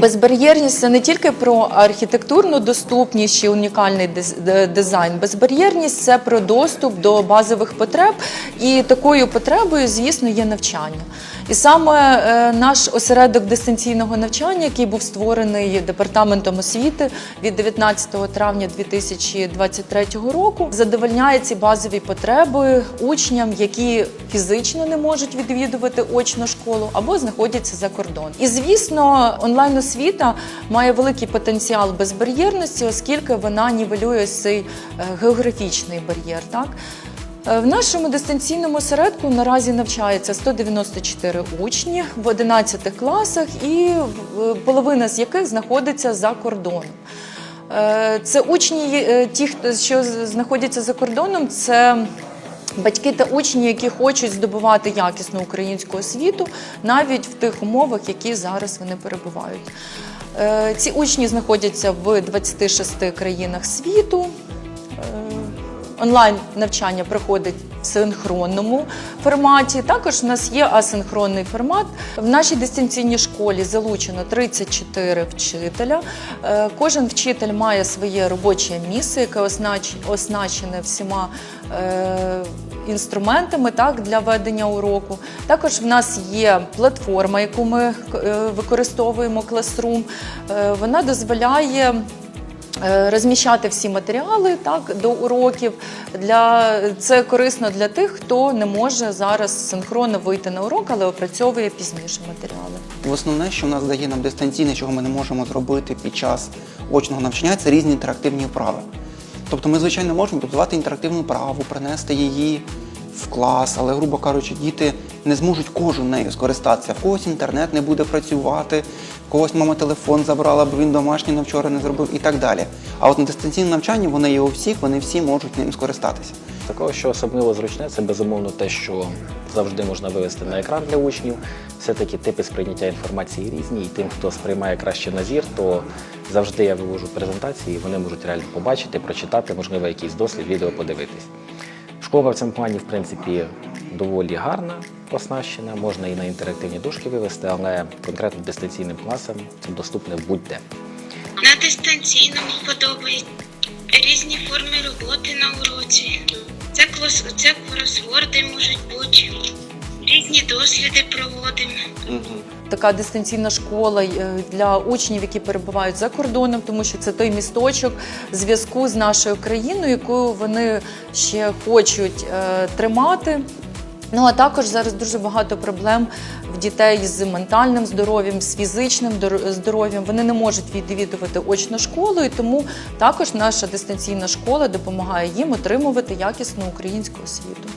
Безбар'єрність це не тільки про архітектурну доступність чи унікальний дизайн. Безбар'єрність це про доступ до базових потреб, і такою потребою, звісно, є навчання. І саме е, наш осередок дистанційного навчання, який був створений департаментом освіти від 19 травня 2023 року, задовольняє ці базові потреби учням, які фізично не можуть відвідувати очну школу або знаходяться за кордон. І звісно, онлайн освіта має великий потенціал безбар'єрності, оскільки вона нівелює цей е, географічний бар'єр. Так. Е, В нашому дистанційному осередку наразі навчається 194 учні в 11 класах, і е, половина з яких знаходиться за кордоном. Це учні, ті, що знаходяться за кордоном, це батьки та учні, які хочуть здобувати якісну українську освіту навіть в тих умовах, які зараз вони перебувають. Е, Ці учні знаходяться в 26 країнах світу. Е, Онлайн навчання проходить в синхронному форматі. Також у нас є асинхронний формат. В нашій дистанційній школі залучено 34 вчителя. Е, Кожен вчитель має своє робоче місце, яке оснащене всіма інструментами так, для ведення уроку. Також в нас є платформа, яку ми е, використовуємо Classroom. Е, Вона дозволяє Е, Розміщати всі матеріали так до уроків для це корисно для тих, хто не може зараз синхронно вийти на урок, але опрацьовує пізніше матеріали. В основне, що в нас дає нам дистанційне, чого ми не можемо зробити під час очного навчання, це різні інтерактивні вправи. Тобто ми, звичайно, можемо побудувати інтерактивну праву, принести її в клас, але, грубо кажучи, діти не зможуть кожен нею скористатися. В когось інтернет не буде працювати, в когось мама телефон забрала, бо він домашній на вчора не зробив і так далі. А от на дистанційному навчанні вони є у всіх, вони всі можуть ним скористатися. Такого, що особливо зручне, це безумовно те, що завжди можна вивести на екран для учнів. Все-таки типи сприйняття інформації різні, і тим, хто сприймає краще на зір, то завжди я вивожу презентації, і вони можуть реально побачити, прочитати, можливо, якийсь дослід, відео подивитись. Школа в цьому плані, в принципі, доволі гарна, оснащена, можна і на інтерактивні дошки вивести, але конкретно дистанційним класам це доступне будь-де. На дистанційному подобається різні форми роботи на уроці. Це, кросворди можуть бути, різні досліди проводимо. Така дистанційна школа е, для учнів, які перебувають за кордоном, тому що це той місточок зв'язку з нашою країною, яку вони ще хочуть е, тримати. Ну а також зараз дуже багато проблем в дітей з ментальним здоров'ям, з фізичним здоров'ям. Вони не можуть відвідувати очну школу, і тому також наша дистанційна школа допомагає їм отримувати якісну українську освіту.